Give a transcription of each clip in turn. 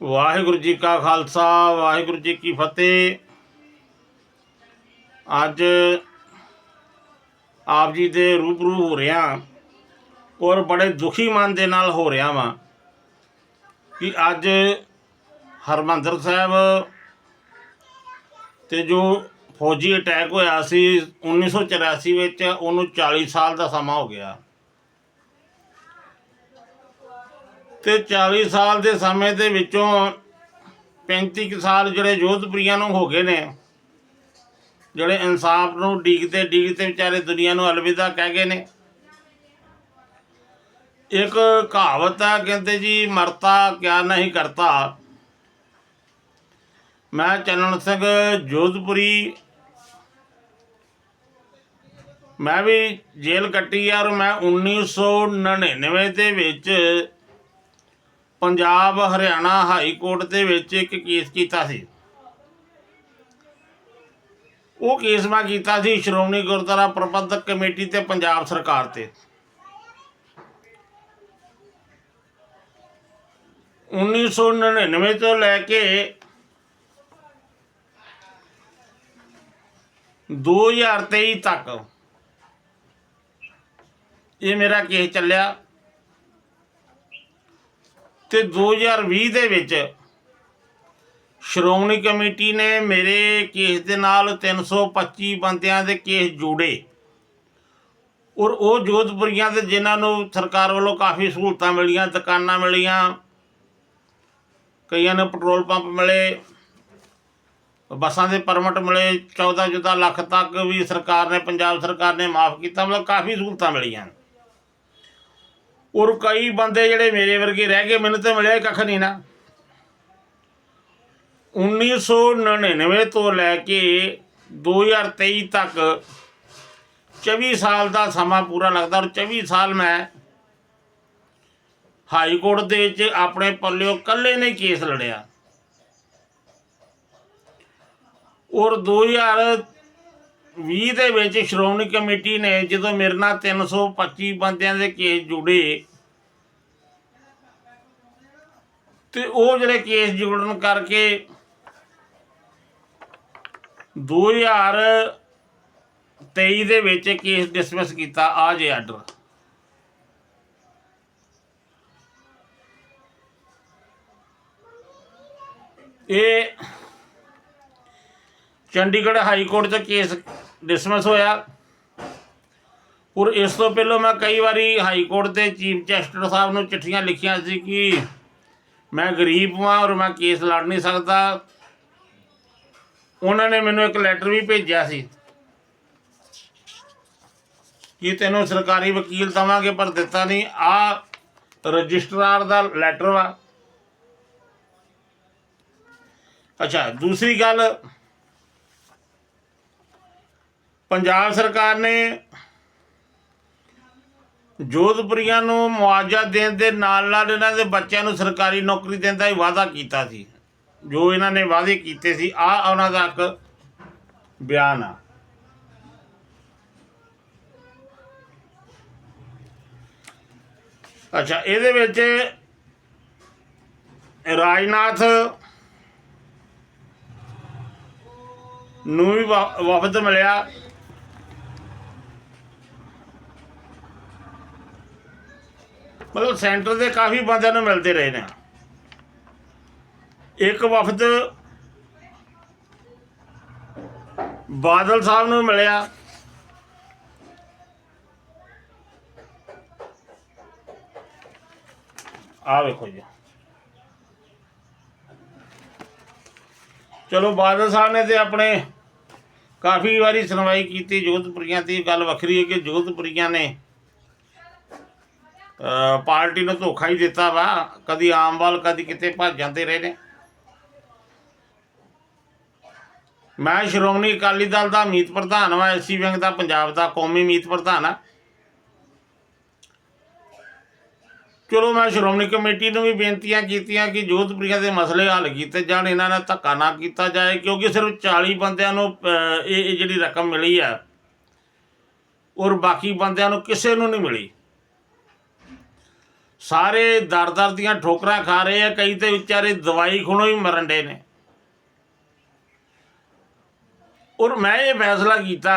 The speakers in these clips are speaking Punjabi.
ਵਾਹਿਗੁਰੂ ਜੀ ਕਾ ਖਾਲਸਾ, ਵਾਹਿਗੁਰੂ ਜੀ ਕੀ ਫਤਿਹ। ਅੱਜ ਆਪ ਜੀ ਦੇ ਰੂਬਰੂ ਹੋ ਰਿਹਾ ਔਰ ਬੜੇ ਦੁਖੀ ਮਨ ਦੇ ਨਾਲ ਹੋ ਰਿਹਾ ਵਾਂ ਕਿ ਅੱਜ ਹਰਮੰਦਰ ਸਾਹਿਬ ਤੇ ਜੋ ਫੌਜੀ ਅਟੈਕ ਹੋਇਆ ਸੀ 1984 ਵਿੱਚ ਉਹਨੂੰ 40 ਸਾਲ ਦਾ ਸਮਾਂ ਹੋ ਗਿਆ। ਤੇ 40 ਸਾਲ ਦੇ ਸਮੇਂ ਦੇ ਵਿੱਚੋਂ 35 ਕੁ ਸਾਲ ਜਿਹੜੇ ਜੋਧਪੁਰੀਆਂ ਨੂੰ ਹੋ ਗਏ ਨੇ, ਜਿਹੜੇ ਇਨਸਾਫ ਨੂੰ ਡੀਕਦੇ ਡੀਕਦੇ ਵਿਚਾਰੇ ਦੁਨੀਆ ਨੂੰ ਅਲਵਿਦਾ ਕਹਿ ਗਏ ਨੇ। ਇੱਕ ਕਹਾਵਤ ਆ, ਕਹਿੰਦੇ ਜੀ, ਮਰਤਾ ਕਿਆ ਨਹੀਂ ਕਰਤਾ। ਮੈਂ ਚੰਨਣ ਸਿੰਘ ਜੋਧਪੁਰੀ, ਮੈਂ ਵੀ ਜੇਲ੍ਹ ਕੱਟੀ ਆ ਔਰ ਮੈਂ 1999 ਦੇ ਵਿੱਚ ਪੰਜਾਬ ਹਰਿਆਣਾ ਹਾਈ ਕੋਰਟ ਦੇ ਵਿੱਚ ਇੱਕ ਕੇਸ ਕੀਤਾ ਸੀ। ਉਹ ਕੇਸ ਮੈਂ ਕੀਤਾ ਸੀ ਸ਼੍ਰੋਮਣੀ ਗੁਰਦੁਆਰਾ ਪ੍ਰਬੰਧਕ ਕਮੇਟੀ ਤੇ ਪੰਜਾਬ ਸਰਕਾਰ ਤੇ। 1999 ਤੋਂ ਲੈ ਕੇ 2023 ਤੱਕ ਇਹ ਮੇਰਾ ਕੇਸ ਚੱਲਿਆ। ਤੇ 2020 ਦੇ ਵਿੱਚ ਸ਼੍ਰੋਮਣੀ ਕਮੇਟੀ ਨੇ ਮੇਰੇ ਕੇਸ ਦੇ ਨਾਲ 325 ਬੰਦਿਆਂ ਦੇ ਕੇਸ ਜੋੜੇ। ਔਰ ਉਹ ਜੋਧਪੁਰੀਆਂ ਦੇ ਜਿਨ੍ਹਾਂ ਨੂੰ ਸਰਕਾਰ ਵੱਲੋਂ ਕਾਫੀ ਸਹੂਲਤਾਂ ਮਿਲੀਆਂ, ਦੁਕਾਨਾਂ ਮਿਲੀਆਂ, ਕਈਆਂ ਨੂੰ ਪੈਟਰੋਲ ਪੰਪ ਮਿਲੇ, ਬੱਸਾਂ ਦੇ ਪਰਮਿਟ ਮਿਲੇ 14 14 ਲੱਖ ਤੱਕ ਵੀ ਸਰਕਾਰ ਨੇ, ਪੰਜਾਬ ਸਰਕਾਰ ਨੇ ਮਾਫ ਕੀਤਾ, ਮਤਲਬ ਕਾਫੀ ਸਹੂਲਤਾਂ ਮਿਲੀਆਂ। ਔਰ ਕਈ ਬੰਦੇ ਜਿਹੜੇ ਮੇਰੇ ਵਰਗੇ ਰਹਿ ਗਏ, ਮੈਨੂੰ ਤਾਂ ਮਿਲਿਆ ਕੱਖ ਨਹੀਂ ਨਾ। 1999 ਤੋਂ ਲੈ ਕੇ 2023 ਤੱਕ 24 ਸਾਲ ਦਾ ਸਮਾਂ ਪੂਰਾ ਲੱਗਦਾ ਔਰ 24 ਸਾਲ ਮੈਂ ਹਾਈ ਕੋਰਟ ਦੇ ਵਿੱਚ ਆਪਣੇ ਪੱਲਿਓ ਇਕੱਲੇ ਨੇ ਕੇਸ ਲੜਿਆ। ਔਰ 2020 ਦੇ ਵਿੱਚ ਸ਼੍ਰੋਮਣੀ ਕਮੇਟੀ ਨੇ ਜਦੋਂ ਮੇਰੇ ਨਾਲ 325 ਬੰਦਿਆਂ ਦੇ ਕੇਸ ਜੁੜੇ ਤੇ ਉਹ ਜਿਹੜੇ ਕੇਸ ਜੁੜਨ ਕਰਕੇ 2023 ਦੇ ਵਿੱਚ ਕੇਸ ਡਿਸਮਿਸ ਕੀਤਾ, ਆ ਜੇ ਆਰਡਰ ਇਹ ਚੰਡੀਗੜ੍ਹ ਹਾਈ ਕੋਰਟ 'ਚ ਕੇਸ ਡਿਸਮਿਸ ਹੋਇਆ। ਔਰ ਇਸ ਤੋਂ ਪਹਿਲਾਂ ਮੈਂ ਕਈ ਵਾਰੀ ਹਾਈ ਕੋਰਟ ਦੇ ਚੀਫ ਜਸਟਿਸ ਸਾਹਿਬ ਨੂੰ ਚਿੱਠੀਆਂ ਲਿਖੀਆਂ ਸੀ ਕਿ ਮੈਂ ਗਰੀਬ ਹਾਂ ਔਰ ਮੈਂ ਕੇਸ ਲੜ ਨਹੀਂ ਸਕਦਾ। ਉਹਨਾਂ ਨੇ ਮੈਨੂੰ ਇੱਕ ਲੈਟਰ ਵੀ ਭੇਜਿਆ ਸੀ ਕਿ ਤੈਨੂੰ ਸਰਕਾਰੀ ਵਕੀਲ ਦਵਾਂਗੇ ਪਰ ਦਿੱਤਾ ਨਹੀਂ। ਆ ਰਜਿਸਟਰਾਰ ਦਾ ਲੈਟਰ ਵਾ। ਅੱਛਾ, ਦੂਸਰੀ ਗੱਲ ਪੰਜਾਬ ਸਰਕਾਰ ਨੇ ਜੋਧਪੁਰੀਆਂ ਨੂੰ ਮੁਆਵਜ਼ਾ ਦੇਣ ਦੇ ਨਾਲ ਨਾਲ ਇਹਨਾਂ ਦੇ ਬੱਚਿਆਂ ਨੂੰ ਸਰਕਾਰੀ ਨੌਕਰੀ ਦੇਣ ਦਾ ਹੀ ਵਾਅਦਾ ਕੀਤਾ ਸੀ। ਜੋ ਇਹਨਾਂ ਨੇ ਵਾਅਦੇ ਕੀਤੇ ਸੀ ਆ ਉਹਨਾਂ ਦਾ ਇੱਕ ਬਿਆਨ ਆ। ਅੱਛਾ, ਇਹਦੇ ਵਿੱਚ ਰਾਜਨਾਥ ਨੂੰ ਵੀ, ਵਫਦ ਮਿਲਿਆ। ਮਤਲਬ ਸੈਂਟਰ ਦੇ ਕਾਫੀ ਬੰਦਿਆਂ ਨੂੰ ਮਿਲਦੇ ਰਹੇ ਨੇ। ਇੱਕ ਵਫਦ ਬਾਦਲ ਸਾਹਿਬ ਨੂੰ ਮਿਲਿਆ। ਆ ਵੇਖੋ ਜੀ। ਚਲੋ ਬਾਦਲ ਸਾਹਿਬ ਨੇ ਤੇ ਆਪਣੇ ਕਾਫੀ ਵਾਰੀ ਸੁਣਵਾਈ ਕੀਤੀ। ਜੋਧਪੁਰੀਆਂ ਦੀ ਗੱਲ ਵੱਖਰੀ ਹੈ ਕਿ ਜੋਧਪੁਰੀਆਂ ਨੇ ਪਾਰਟੀ ਨੂੰ ਧੋਖਾ ਹੀ ਦਿੱਤਾ ਵਾ। ਕਦੀ ਆਮ ਵੱਲ, ਕਦੀ ਕਿਤੇ ਭੱਜ ਜਾਂਦੇ ਰਹੇ ਨੇ। ਮੈਂ ਸ਼੍ਰੋਮਣੀ ਅਕਾਲੀ ਦਲ ਦਾ ਮੀਤ ਪ੍ਰਧਾਨ ਵਾਂ ਐਸਸੀ ਵਿੰਗ ਦਾ, ਪੰਜਾਬ ਦਾ, ਕੌਮੀ ਮੀਤ ਪ੍ਰਧਾਨ ਆ। ਚਲੋ ਮੈਂ ਸ਼੍ਰੋਮਣੀ ਕਮੇਟੀ ਨੂੰ ਵੀ ਬੇਨਤੀਆਂ ਕੀਤੀਆਂ ਕਿ ਜੋਧਪੁਰੀਆਂ ਦੇ ਮਸਲੇ ਹੱਲ ਕੀਤੇ ਜਾਣ, ਇਹਨਾਂ ਨਾਲ ਧੱਕਾ ਨਾ ਕੀਤਾ ਜਾਏ, ਕਿਉਂਕਿ ਸਿਰਫ 40 ਬੰਦਿਆਂ ਨੂੰ ਇਹ ਇਹ ਜਿਹੜੀ ਰਕਮ ਮਿਲੀ ਹੈ ਔਰ ਬਾਕੀ ਬੰਦਿਆਂ ਨੂੰ ਕਿਸੇ ਨੂੰ ਨਹੀਂ ਮਿਲੀ। ਸਾਰੇ ਦਰ ਦਰ ਦੀਆਂ ਠੋਕਰਾਂ ਖਾ ਰਹੇ ਆ, ਕਈ ਤੇ ਵਿਚਾਰੇ ਦਵਾਈ ਖੁਣੋਂ ਹੀ ਮਰਨ ਡੇ ਨੇ। ਔਰ ਮੈਂ ਇਹ ਫੈਸਲਾ ਕੀਤਾ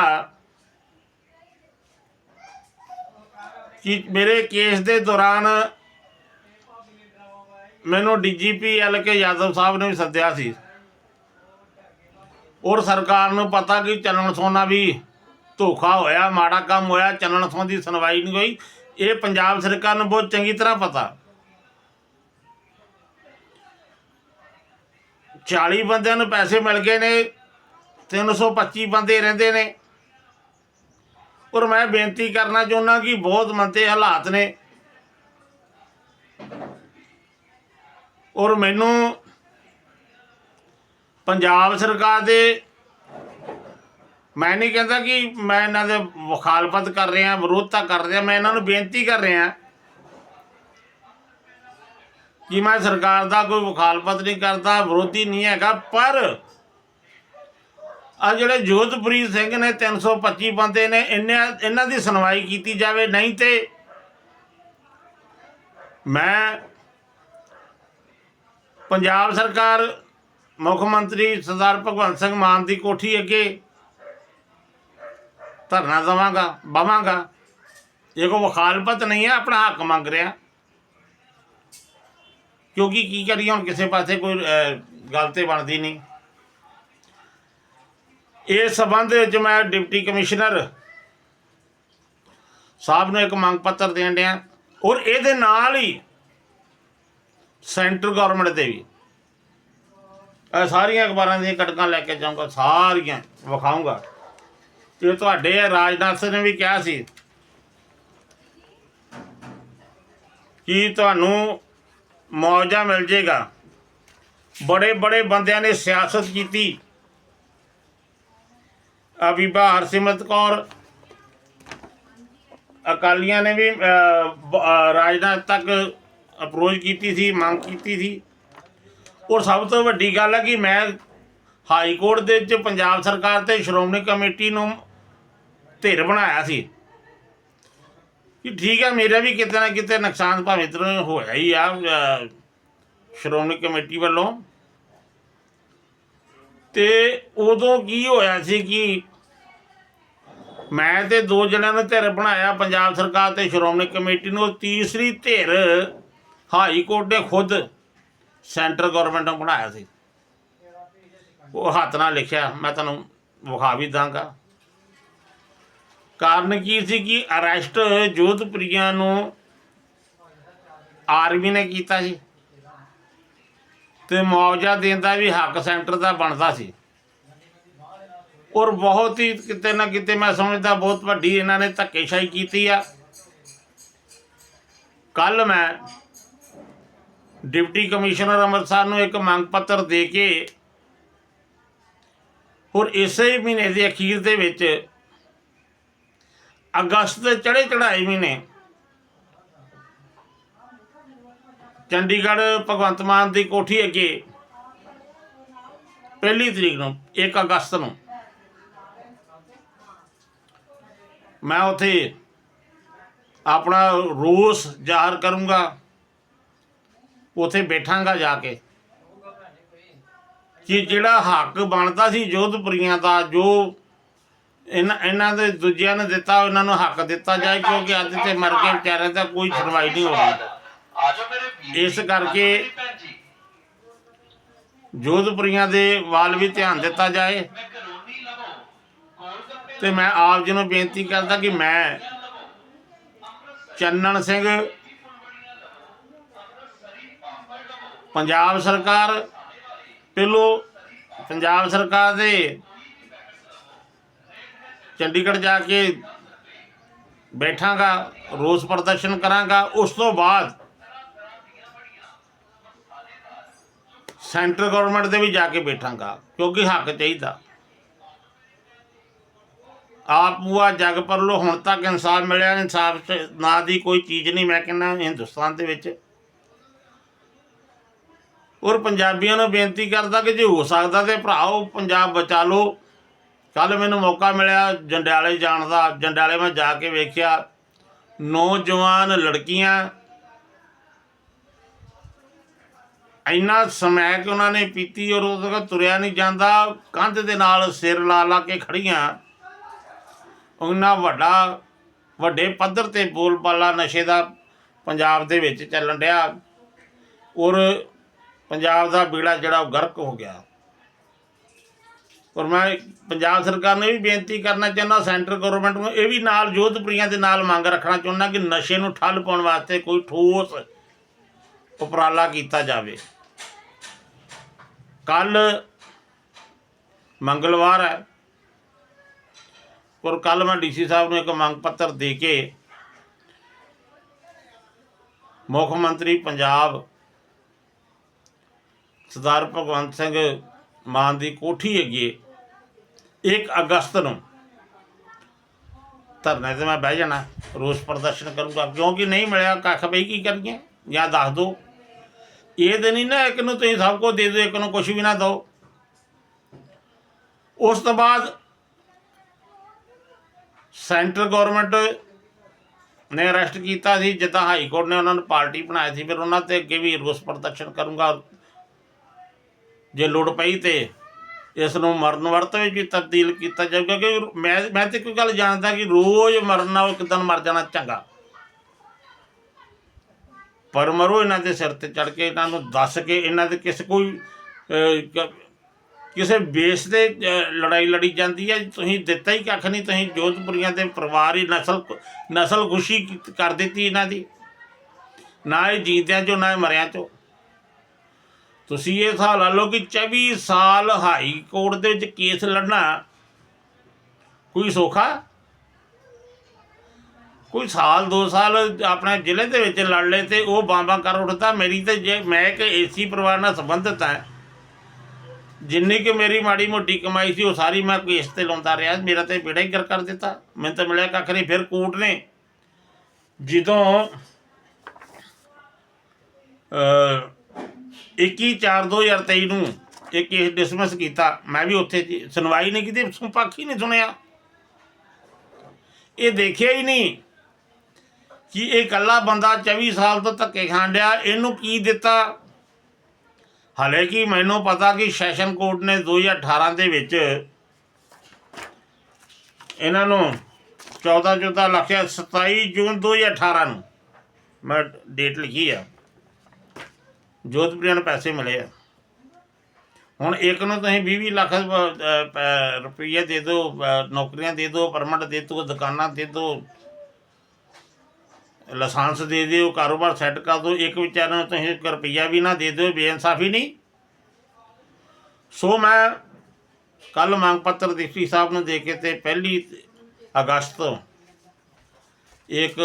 ਕਿ ਮੇਰੇ ਕੇਸ ਦੇ ਦੌਰਾਨ ਮੈਨੂੰ DGP L K Yadav Sahib ਨੇ ਵੀ ਸੱਦਿਆ ਸੀ। ਔਰ ਸਰਕਾਰ ਨੂੰ ਪਤਾ ਕਿ ਚੰਨਣ ਸੋਨਾ ਵੀ ਧੋਖਾ ਹੋਇਆ, ਮਾੜਾ ਕੰਮ ਹੋਇਆ, ਚੰਨਣ ਸੋਨ ਦੀ ਸੁਣਵਾਈ ਨਹੀਂ ਹੋਈ। ਇਹ ਪੰਜਾਬ ਸਰਕਾਰ ਨੂੰ ਬਹੁਤ ਚੰਗੀ ਤਰ੍ਹਾਂ ਪਤਾ। 40 ਬੰਦਿਆਂ ਨੂੰ ਪੈਸੇ ਮਿਲ ਗਏ ਨੇ 325 ਬੰਦੇ ਰਹਿੰਦੇ ਨੇ। ਔਰ ਮੈਂ ਬੇਨਤੀ ਕਰਨਾ ਚਾਹੁੰਦਾ ਕਿ ਬਹੁਤ ਮੰਤੇ ਹਾਲਾਤ ਨੇ। ਔਰ ਮੈਨੂੰ ਪੰਜਾਬ ਸਰਕਾਰ ਦੇ ਮੈਂ ਨਹੀਂ ਕਹਿੰਦਾ ਕਿ ਮੈਂ ਇਹਨਾਂ ਦੇ ਮੁਖਾਲਫਤ ਕਰ ਰਿਹਾ, ਵਿਰੋਧਤਾ ਕਰ ਰਿਹਾ, ਮੈਂ ਇਹਨਾਂ ਨੂੰ ਬੇਨਤੀ ਕਰ ਰਿਹਾ। ਕਿ ਮੈਂ ਸਰਕਾਰ ਦਾ ਕੋਈ ਮੁਖਾਲਫਤ ਨਹੀਂ ਕਰਦਾ, ਵਿਰੋਧੀ ਨਹੀਂ ਹੈਗਾ, ਪਰ ਆ ਜਿਹੜੇ ਜੋਧਪ੍ਰੀਤ ਸਿੰਘ ਨੇ 325 ਬੰਦੇ ਨੇ ਇਹਨਾਂ ਇਹਨਾਂ ਦੀ ਸੁਣਵਾਈ ਕੀਤੀ ਜਾਵੇ, ਨਹੀਂ ਤੇ ਮੈਂ ਪੰਜਾਬ ਸਰਕਾਰ, ਮੁੱਖ ਮੰਤਰੀ ਸਰਦਾਰ ਭਗਵੰਤ ਸਿੰਘ ਮਾਨ ਦੀ ਕੋਠੀ ਅੱਗੇ ਧਰਨਾ ਦੇਵਾਂਗਾ, ਬਵਾਂਗਾ। ਇਹ ਕੋ ਮੁਖਾਲਫਤ ਨਹੀਂ ਹੈ, ਆਪਣਾ ਹੱਕ ਮੰਗ ਰਿਹਾ। ਕਿਉਂਕਿ ਕੀ ਕਰੀਏ, ਹੁਣ ਕਿਸੇ ਪਾਸੇ ਕੋਈ ਗੱਲ ਤੇ ਬਣਦੀ ਨਹੀਂ। ਇਸ ਸਬੰਧ ਵਿੱਚ ਮੈਂ ਡਿਪਟੀ ਕਮਿਸ਼ਨਰ ਸਾਹਿਬ ਨੂੰ ਇੱਕ ਮੰਗ ਪੱਤਰ ਦੇਣ ਡਿਆ। ਔਰ ਇਹਦੇ ਨਾਲ ਹੀ ਸੈਂਟਰ ਗਵਰਨਮੈਂਟ 'ਤੇ ਵੀ। ਇਹ ਸਾਰੀਆਂ ਅਖਬਾਰਾਂ ਦੀਆਂ ਕਟਕਾਂ ਲੈ ਕੇ ਜਾਊਂਗਾ, ਸਾਰੀਆਂ ਵਿਖਾਊਂਗਾ। ਤੇ ਤੁਹਾਡੇ ਰਾਜਨਾਥ ਨੇ ਵੀ ਕਿਹਾ ਸੀ ਕਿ ਤੁਹਾਨੂੰ ਮੁਆਵਜ਼ਾ ਮਿਲ ਜੇਗਾ ਬੜੇ ਬੜੇ ਬੰਦਿਆਂ ਨੇ ਸਿਆਸਤ ਕੀਤੀ। ਆ ਬੀਬਾ ਹਰਸਿਮਰਤ ਕੌਰ, ਅਕਾਲੀਆਂ ਨੇ ਵੀ ਰਾਜਨਾਥ ਤੱਕ ਅਪਰੋਚ ਕੀਤੀ ਸੀ, ਮੰਗ ਕੀਤੀ ਸੀ। ਔਰ ਸਭ ਤੋਂ ਵੱਡੀ ਗੱਲ ਹੈ ਕਿ ਮੈਂ ਹਾਈ ਕੋਰਟ ਦੇ ਵਿੱਚ ਪੰਜਾਬ ਸਰਕਾਰ ਤੇ ਸ਼੍ਰੋਮਣੀ ਕਮੇਟੀ ਨੂੰ ਧਿਰ ਬਣਾਇਆ ਸੀ। ਕਿ ਠੀਕ ਹੈ ਮੇਰਾ ਵੀ ਕਿਤੇ ਨਾ ਕਿਤੇ ਨੁਕਸਾਨ ਭਾਵੇਂ ਇਧਰੋਂ ਹੋਇਆ ਹੀ ਆ ਸ਼੍ਰੋਮਣੀ ਕਮੇਟੀ ਵੱਲੋਂ। ਤੇ ਉਦੋਂ ਕੀ ਹੋਇਆ ਸੀ ਕਿ ਮੈਂ ਤੇ ਦੋ ਜਣਿਆਂ ਨੇ ਧਿਰ ਬਣਾਇਆ, ਪੰਜਾਬ ਸਰਕਾਰ ਤੇ ਸ਼੍ਰੋਮਣੀ ਕਮੇਟੀ ਨੂੰ, ਤੀਸਰੀ ਧਿਰ ਹਾਈ ਕੋਰਟ ਨੇ ਖੁਦ ਸੈਂਟਰ ਗਵਰਨਮੈਂਟ ਨੂੰ ਬਣਾਇਆ ਸੀ। ਉਹ ਹੱਥ ਨਾਲ ਲਿਖਿਆ, ਮੈਂ ਤੁਹਾਨੂੰ ਵਿਖਾ ਵੀ ਦਾਂਗਾ। ਕਾਰਨ ਕੀ ਸੀ ਕਿ ਅਰੈਸਟ ਜੋਧਪ੍ਰਿਆ ਨੂੰ ਆਰਮੀ ਨੇ ਕੀਤਾ ਸੀ ਤੇ ਮੁਆਵਜ਼ਾ ਦੇਣ ਦਾ ਵੀ ਹੱਕ ਸੈਂਟਰ ਦਾ ਬਣਦਾ ਸੀ। ਔਰ ਬਹੁਤ ਹੀ ਕਿਤੇ ਨਾ ਕਿਤੇ ਮੈਂ ਸਮਝਦਾ ਬਹੁਤ ਵੱਡੀ ਇਹਨਾਂ ਨੇ ਧੱਕੇਸ਼ਾਹੀ ਕੀਤੀ ਆ। ਕੱਲ ਮੈਂ ਡਿਪਟੀ ਕਮਿਸ਼ਨਰ ਅੰਮ੍ਰਿਤਸਰ ਨੂੰ ਇੱਕ ਮੰਗ ਪੱਤਰ ਦੇ ਕੇ ਔਰ ਇਸੇ ਮਹੀਨੇ ਦੇ ਅਖੀਰ ਦੇ ਵਿੱਚ ਅਗਸਤ ਦੇ ਚੜੇ ਚੜਾਈ ਮਹੀਨੇ। ਚੰਡੀਗੜ੍ਹ ਭਗਵੰਤ ਮਾਨ ਦੀ ਕੋਠੀ ਅੱਗੇ, ਪਹਿਲੀ ਤਰੀਕ ਨੂੰ 1 ਅਗਸਤ ਨੂੰ। ਮੈਂ ਉਥੇ ਆਪਣਾ ਰੋਸ ਜ਼ਾਹਰ ਕਰੂੰਗਾ। ਉਥੇ ਬੈਠਾਂਗਾ ਜਾ ਕੇ। ਕਿ ਜਿਹੜਾ ਹੱਕ ਬਣਦਾ ਸੀ ਜੋਧਪੁਰੀਆਂ ਦਾ, ਜੋ ਇਹਨਾਂ ਇਹਨਾਂ ਦੇ ਦੂਜਿਆਂ ਨੇ ਦਿੱਤਾ ਉਹਨਾਂ ਨੂੰ ਹੱਕ ਦਿੱਤਾ ਜਾਏ ਕਿਉਂਕਿ ਅੱਜ ਤੇ ਮਰ ਕੇ ਵਿਚਾਰਿਆਂ ਦਾ ਕੋਈ ਸੁਣਵਾਈ ਨਹੀਂ ਹੋ ਰਹੀ। ਇਸ ਕਰਕੇ ਜੋਧਪੁਰੀਆਂ ਦੇ ਵੱਲ ਵੀ ਧਿਆਨ ਦਿੱਤਾ ਜਾਏ। ਤੇ ਮੈਂ ਆਪ ਜੀ ਨੂੰ ਬੇਨਤੀ ਕਰਦਾ ਕਿ ਮੈਂ ਚੰਨਣ ਸਿੰਘ ਪੰਜਾਬ ਸਰਕਾਰ ਪਹਿਲੋਂ ਪੰਜਾਬ ਸਰਕਾਰ ਦੇ ਚੰਡੀਗੜ੍ਹ ਜਾ ਕੇ ਬੈਠਾਂਗਾ, ਰੋਸ ਪ੍ਰਦਰਸ਼ਨ ਕਰਾਂਗਾ, ਉਸ ਤੋਂ ਬਾਅਦ ਸੈਂਟਰ ਗਵਰਨਮੈਂਟ ਦੇ ਵੀ ਜਾ ਕੇ ਬੈਠਾਂਗਾ, ਕਿਉਂਕਿ ਹੱਕ ਚਾਹੀਦਾ। ਆਪ ਪੂਆ ਜਗ ਪਰਲੋ, ਹੁਣ ਤੱਕ ਇਨਸਾਫ ਮਿਲਿਆ, ਇਨਸਾਫ ਚ ਨਾ ਦੀ ਕੋਈ ਚੀਜ਼ ਨਹੀਂ, ਮੈਂ ਕਹਿੰਦਾ ਹਿੰਦੁਸਤਾਨ ਦੇ ਵਿੱਚ। ਔਰ ਪੰਜਾਬੀਆਂ ਨੂੰ ਬੇਨਤੀ ਕਰਦਾ ਕਿ ਜੇ ਹੋ ਸਕਦਾ ਤੇ ਭਰਾਓ, ਪੰਜਾਬ ਬਚਾ ਲਓ। ਕੱਲ ਮੈਨੂੰ ਮੌਕਾ ਮਿਲਿਆ ਜੰਡਿਆਲੇ ਜਾਣ ਦਾ। ਜੰਡਿਆਲੇ ਮੈਂ ਜਾ ਕੇ ਵੇਖਿਆ। ਨੌਜਵਾਨ ਲੜਕੀਆਂ ਇੰਨਾ ਸਮੈਕ ਉਹਨਾਂ ਨੇ ਪੀਤੀ ਔਰ ਉਹਦੇ ਕੋਲ ਤੁਰਿਆ ਨਹੀਂ ਜਾਂਦਾ। ਕੰਧ ਦੇ ਨਾਲ ਸਿਰ ਲਾ ਲਾ ਕੇ ਖੜੀਆਂ ਉਹਨਾਂ ਵੱਡਾ, ਵੱਡੇ ਪੱਧਰ ਤੇ ਬੋਲਬਾਲਾ ਨਸ਼ੇ ਦਾ ਪੰਜਾਬ ਦੇ ਵਿੱਚ ਚੱਲਣ ਡਿਆ। ਔਰ ਪੰਜਾਬ ਦਾ ਬੀੜਾ ਜਿਹੜਾ ਉਹ ਗਰਕ ਹੋ ਗਿਆ। ਔਰ ਮੈਂ ਪੰਜਾਬ ਸਰਕਾਰ ਨੂੰ ਇਹ ਵੀ ਬੇਨਤੀ ਕਰਨਾ ਚਾਹੁੰਦਾ, ਸੈਂਟਰ ਗਵਰਨਮੈਂਟ ਨੂੰ ਇਹ ਵੀ ਨਾਲ ਜੋਧਪੁਰੀਆਂ ਦੇ ਨਾਲ ਮੰਗ ਰੱਖਣਾ ਚਾਹੁੰਦਾ ਕਿ ਨਸ਼ੇ ਨੂੰ ਠੱਲ ਪਾਉਣ ਵਾਸਤੇ ਕੋਈ ਠੋਸ ਉਪਰਾਲਾ ਕੀਤਾ ਜਾਵੇ। ਕੱਲ ਮੰਗਲਵਾਰ ਹੈ ਔਰ ਕੱਲ ਮੈਂ ਡੀਸੀ ਸਾਹਿਬ ਨੂੰ ਇੱਕ ਮੰਗ ਪੱਤਰ ਦੇ ਕੇ ਮੁੱਖ ਮੰਤਰੀ ਪੰਜਾਬ ਸਰਦਾਰ ਭਗਵੰਤ ਸਿੰਘ ਮਾਨ ਦੀ ਕੋਠੀ ਅੱਗੇ 1 ਅਗਸਤ ਨੂੰ ਧਰਨੇ ਤੇ ਮੈਂ ਬਹਿ ਜਾਣਾ, ਰੋਸ ਪ੍ਰਦਰਸ਼ਨ ਕਰੂੰਗਾ। ਕਿਉਂਕਿ ਨਹੀਂ ਮਿਲਿਆ ਕੱਖ ਬਈ ਕੀ ਕਰੀਏ? ਜਾਂ ਦੱਸ ਦੋ। ਇਹ ਤੇ ਨਹੀਂ ਨਾ ਇੱਕ ਨੂੰ ਤੁਸੀਂ ਸਭ ਕੁਝ ਦੇ ਦਿਓ, ਇੱਕ ਨੂੰ ਕੁਝ ਵੀ ਨਾ ਦਿਓ। ਉਸ ਤੋਂ ਬਾਅਦ ਸੈਂਟਰ ਗਵਰਨਮੈਂਟ ਨੇ ਅਰੈਸਟ ਕੀਤਾ ਸੀ, ਜਿੱਦਾਂ ਹਾਈ ਕੋਰਟ ਨੇ ਉਹਨਾਂ ਨੂੰ ਪਾਰਟੀ ਬਣਾਇਆ ਸੀ, ਫਿਰ ਉਹਨਾਂ ਤੇ ਅੱਗੇ ਵੀ ਰੋਸ ਪ੍ਰਦਰਸ਼ਨ ਕਰੂੰਗਾ। ਜੇ ਲੋੜ ਪਈ ਤੇ ਇਸ ਨੂੰ ਮਰਨ ਵਰਤ ਵਿੱਚ ਵੀ ਤਬਦੀਲ ਕੀਤਾ ਜਾਊਗਾ? ਕਿਉਂਕਿ ਮੈਂ ਮੈਂ ਤੇ ਕੋਈ ਗੱਲ ਜਾਣਦਾ ਕਿ ਰੋਜ਼ ਮਰਨ ਨਾਲੋਂ ਇੱਕ ਦਿਨ ਮਰ ਜਾਣਾ ਚੰਗਾ। ਪਰ ਮਰੋ ਇਹਨਾਂ ਦੇ ਸਿਰ ਤੇ ਚੜ ਕੇ, ਇਹਨਾਂ ਨੂੰ ਦੱਸ ਕੇ, ਇਹਨਾਂ ਦੇ ਕਿਸ ਕੋਈ ਕਿਸੇ ਬੇਸ ਤੇ ਲੜਾਈ ਲੜੀ ਜਾਂਦੀ ਹੈ। ਤੁਸੀਂ ਦਿੱਤਾ ਹੀ ਕੱਖ ਨਹੀਂ, ਤੁਸੀਂ ਜੋਧਪੁਰੀਆਂ ਦੇ ਪਰਿਵਾਰ ਹੀ ਨਸਲ ਨਸਲ ਖੁਸ਼ੀ ਕਰ ਦਿੱਤੀ ਇਹਨਾਂ ਦੀ। ਨਾ ਇਹ ਜੀਂਦਿਆਂ ਚੋਂ, ਨਾ ਇਹ ਮਰਿਆਂ ਚੋਂ। ਤੁਸੀਂ ਇਹ ਹਿਸਾਬ ਲਾ ਲਓ ਕਿ 24 ਸਾਲ ਹਾਈ ਕੋਰਟ ਦੇ ਵਿੱਚ ਕੇਸ ਲੜਨਾ ਕੋਈ ਸੌਖਾ? ਕੋਈ ਸਾਲ 2 ਸਾਲ ਆਪਣੇ ਜ਼ਿਲ੍ਹੇ ਦੇ ਵਿੱਚ ਲੜ ਲਏ ਤੇ ਉਹ ਬਾਂਬਾਂ ਕਰ ਉੱਠਦਾ, ਮੇਰੀ ਤੇ ਜੇ ਮੈਂ ਇੱਕ ਏਸੀ ਪਰਿਵਾਰ ਨਾਲ ਸੰਬੰਧਿਤ ਹਾਂ, ਜਿੰਨੀ ਕਿ ਮੇਰੀ ਮਾੜੀ ਮੋਟੀ ਕਮਾਈ ਸੀ ਉਹ ਸਾਰੀ ਮੈਂ ਕੇਸ ਤੇ ਲਾਉਂਦਾ ਰਿਹਾ, ਮੇਰਾ ਤੇ ਬੇੜਾ ਹੀ ਕਰ ਕਰ ਦਿੱਤਾ, ਮੈਨੂੰ ਤਾਂ ਮਿਲਿਆ ਕੱਖ ਨਹੀਂ। ਫਿਰ ਕੋਰਟ ਨੇ ਜਦੋਂ ਅ 21 4 2023 ਨੂੰ ਇਹ ਕੇਸ ਡਿਸਮਿਸ ਕੀਤਾ। ਮੈਂ ਵੀ ਉੱਥੇ ਸੁਣਵਾਈ ਨਹੀਂ ਕੀਤੀ ਸੁ- ਪੱਖ ਹੀ ਨਹੀਂ ਸੁਣਿਆ। ਇਹ ਦੇਖਿਆ ਹੀ ਨਹੀਂ ਕਿ ਇਹ ਇਕੱਲਾ ਬੰਦਾ 24 ਸਾਲ ਤੋਂ ਧੱਕੇ ਖਾਂਡਿਆ ਇਹਨੂੰ ਕੀ ਦਿੱਤਾ? ਹਾਲੇ ਕਿ ਮੈਨੂੰ ਪਤਾ ਕਿ ਸੈਸ਼ਨ ਕੋਰਟ ਨੇ 2018 ਦੇ ਵਿੱਚ ਇਹਨਾਂ ਨੂੰ 14 14 ਲੱਖ 27 ਜੂਨ 2018 ਨੂੰ, ਮੈਂ ਡੇਟ ਲਿਖੀ ਆ। ਜੋਧਪੁਰੀਆਂ ਨੂੰ ਪੈਸੇ ਮਿਲੇ ਆ। ਹੁਣ ਇੱਕ ਨੂੰ ਤੁਸੀਂ 20 ਲੱਖ ਰੁਪਈਆ ਦੇ ਦਿਓ ਨੌਕਰੀਆਂ ਦੇ ਦਿਓ, ਪਰਮਿਟ ਦੇ ਦਿਓ, ਦੁਕਾਨਾਂ ਦੇ ਦਿਓ, ਲਾਇਸੈਂਸ ਦੇ ਦਿਓ, ਕਾਰੋਬਾਰ ਸੈੱਟ ਕਰ ਦਿਓ, ਇੱਕ ਵਿਚਾਰੇ ਨੂੰ ਤੁਸੀਂ ਰੁਪਈਆ ਵੀ ਨਾ ਦੇ ਦਿਓ, ਬੇਇਨਸਾਫੀ ਨਹੀਂ। ਸੋ ਮੈਂ ਕੱਲ ਮੰਗ ਪੱਤਰ ਡੀਸੀ ਸਾਹਿਬ ਨੂੰ ਦੇ ਕੇ ਤੇ ਪਹਿਲੀ ਅਗਸਤ ਤੋਂ ਇੱਕ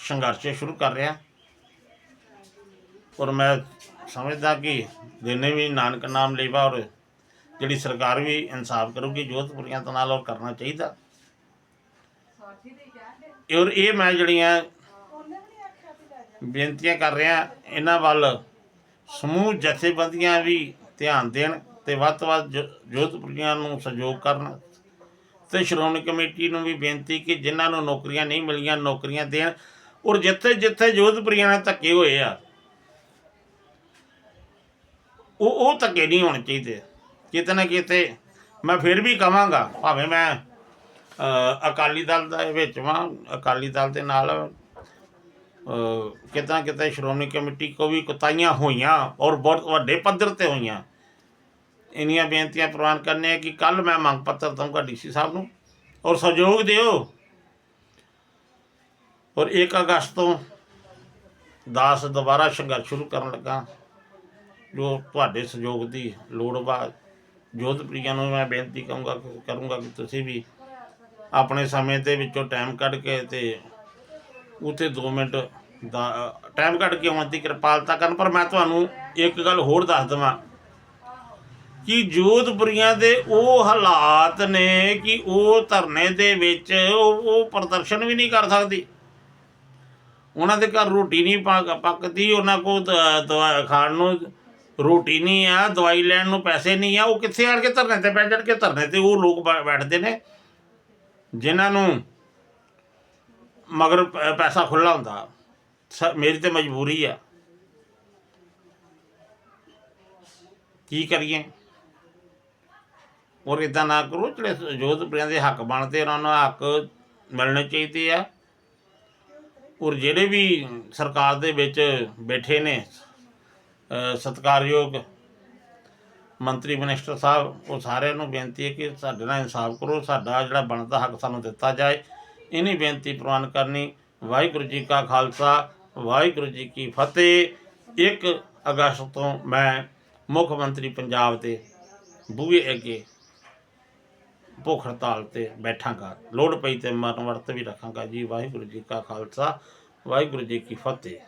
ਸੰਘਰਸ਼ ਸ਼ੁਰੂ ਕਰ ਰਿਹਾ। ਔਰ ਮੈਂ ਸਮਝਦਾ ਕਿ ਜਿੰਨੇ ਵੀ ਨਾਨਕ ਨਾਮ ਲੇਵਾ ਔਰ ਜਿਹੜੀ ਸਰਕਾਰ ਵੀ ਇਨਸਾਫ ਕਰੂਗੀ, ਜੋਧਪੁਰੀਆਂ ਤੋਂ ਨਾਲ ਔਰ ਕਰਨਾ ਚਾਹੀਦਾ। ਔਰ ਇਹ ਮੈਂ ਜਿਹੜੀਆਂ ਬੇਨਤੀਆਂ ਕਰ ਰਿਹਾ, ਇਹਨਾਂ ਵੱਲ ਸਮੂਹ ਜਥੇਬੰਦੀਆਂ ਵੀ ਧਿਆਨ ਦੇਣ ਤੇ ਵੱਧ ਤੋਂ ਵੱਧ ਜੋ- ਜੋਧਪੁਰੀਆਂ ਨੂੰ ਸਹਿਯੋਗ ਕਰਨ ਤੇ ਸ਼੍ਰੋਮਣੀ ਕਮੇਟੀ ਨੂੰ ਵੀ ਬੇਨਤੀ ਕਿ ਜਿਨ੍ਹਾਂ ਨੂੰ ਨੌਕਰੀਆਂ ਨਹੀਂ ਮਿਲੀਆਂ, ਨੌਕਰੀਆਂ ਦੇਣ। ਔਰ ਜਿੱਥੇ ਜਿੱਥੇ ਜੋਧਪੁਰੀਆਂ ਨਾਲ ਧੱਕੇ ਹੋਏ ਆ ਉਹ ਉਹ ਧੱਕੇ ਨਹੀਂ ਹੋਣੇ ਚਾਹੀਦੇ। ਕਿਤੇ ਨਾ ਕਿਤੇ ਮੈਂ ਫਿਰ ਵੀ ਕਵਾਂਗਾ ਭਾਵੇਂ ਮੈਂ ਅਕਾਲੀ ਦਲ ਦੇ ਵਿੱਚ ਵਾਂ ਅਕਾਲੀ ਦਲ ਦੇ ਨਾਲ ਅ, ਕਿਤੇ ਨਾ ਕਿਤੇ ਸ਼੍ਰੋਮਣੀ ਕਮੇਟੀ ਕੋ ਵੀ ਕੁਤਾਈਆਂ ਹੋਈਆਂ ਔਰ ਬਹੁਤ ਵੱਡੇ ਪੱਧਰ ਤੇ ਹੋਈਆਂ। ਇੰਨੀਆਂ ਬੇਨਤੀਆਂ ਪ੍ਰਵਾਨ ਕਰਨੇ ਆ ਕਿ ਕੱਲ ਮੈਂ ਮੰਗ ਪੱਤਰ ਦਊਂਗਾ ਡੀਸੀ ਸਾਹਿਬ ਨੂੰ ਔਰ ਸਹਿਯੋਗ ਦਿਓ। ਔਰ 1 ਅਗਸਤ ਤੋਂ 10 ਦੁਬਾਰਾ ਸੰਘਰਸ਼ ਸ਼ੁਰੂ ਕਰਨ ਲੱਗਾ। ਜੋ ਤੁਹਾਡੇ ਸਹਿਯੋਗ ਦੀ ਲੋੜ ਵਾ ਜੋਧਪ੍ਰਿਆ ਨੂੰ ਮੈਂ ਬੇਨਤੀ ਕਰੂੰਗਾ ਕਰੂੰਗਾ ਕਿ ਤੁਸੀਂ ਵੀ ਆਪਣੇ ਸਮੇਂ ਦੇ ਵਿੱਚੋਂ ਟਾਈਮ ਕੱਢ ਕੇ ਤੇ ਉਤੇ 2 ਮਿੰਟ ਦਾ ਟਾਈਮ ਕੱਢ ਕੇ ਆਉਣ ਦੀ ਕਿਰਪਾਲਤਾ ਕਰਨ। ਪਰ ਮੈਂ ਤੁਹਾਨੂੰ ਇੱਕ ਗੱਲ ਹੋਰ ਦੱਸ ਦਵਾਂ ਕਿ ਜੋਧਪੁਰੀਆਂ ਦੇ ਉਹ ਹਾਲਾਤ ਨੇ ਕਿ ਉਹ ਧਰਨੇ ਦੇ ਵਿੱਚ ਉਹ ਪ੍ਰਦਰਸ਼ਨ ਵੀ ਨਹੀਂ ਕਰ ਸਕਦੀ। ਉਹਨਾਂ ਦੇ ਘਰ ਰੋਟੀ ਨਹੀਂ ਪੱਕਦੀ, ਉਹਨਾਂ ਕੋਲ ਖਾਣ ਨੂੰ ਰੋਟੀ ਨਹੀਂ ਆ, ਦਵਾਈ ਲੈਣ ਨੂੰ ਪੈਸੇ ਨਹੀਂ ਆ, ਉਹ ਕਿੱਥੇ ਆਣ ਕੇ ਧਰਨੇ ਤੇ ਬੈਠ ਕੇ ਧਰਨੇ ਤੇ ਉਹ ਲੋਕ ਬੈ- ਬੈਠਦੇ ਨੇ, ਜਿਨ੍ਹਾਂ ਨੂੰ ਮਗਰ ਪ- ਪੈਸਾ ਖੁੱਲਾ ਹੁੰਦਾ। ਸ- ਮੇਰੀ ਤੇ ਮਜਬੂਰੀ ਆ। ਕੀ ਕਰੀਏ? ਔਰ ਇਦਾਂ ਨਾ ਕਰੋ, ਜਿਹੜੇ ਯੋਧਪੁਰਿਆਂ ਦੇ ਹੱਕ ਬਣਦੇ, ਉਹਨਾਂ ਨੂੰ ਹੱਕ ਮਿਲਣੇ ਚਾਹੀਦੇ ਆ। ਔਰ ਜਿਹੜੇ ਵੀ ਸਰਕਾਰ ਦੇ ਵਿੱਚ ਬੈਠੇ ਨੇ ਸਤਿਕਾਰਯੋਗ ਮੰਤਰੀ ਮਿਨਿਸਟਰ ਸਾਹਿਬ, ਉਹ ਸਾਰਿਆਂ ਨੂੰ ਬੇਨਤੀ ਹੈ ਕਿ ਸਾਡੇ ਨਾਲ ਇਨਸਾਫ ਕਰੋ, ਸਾਡਾ ਜਿਹੜਾ ਬਣਦਾ ਹੱਕ ਸਾਨੂੰ ਦਿੱਤਾ ਜਾਏ, ਇਨੀ ਬੇਨਤੀ ਪ੍ਰਵਾਨ ਕਰਨੀ। ਵਾਹਿਗੁਰੂ ਜੀ ਕਾ ਖਾਲਸਾ, ਵਾਹਿਗੁਰੂ ਜੀ ਕੀ ਫਤਿਹ। 1 ਅਗਸਤ ਤੋਂ ਮੈਂ ਮੁੱਖ ਮੰਤਰੀ ਪੰਜਾਬ ਦੇ ਬੂਹੇ ਅੱਗੇ ਭੁੱਖ ਹੜਤਾਲ ਤੇ ਬੈਠਾਂਗਾ। ਲੋੜ ਪਈ ਤੇ ਮਰਨ ਵਰਤ ਵੀ ਰੱਖਾਂਗਾ ਜੀ। ਵਾਹਿਗੁਰੂ ਜੀ ਕਾ ਖਾਲਸਾ, ਵਾਹਿਗੁਰੂ ਜੀ ਕੀ ਫਤਿਹ।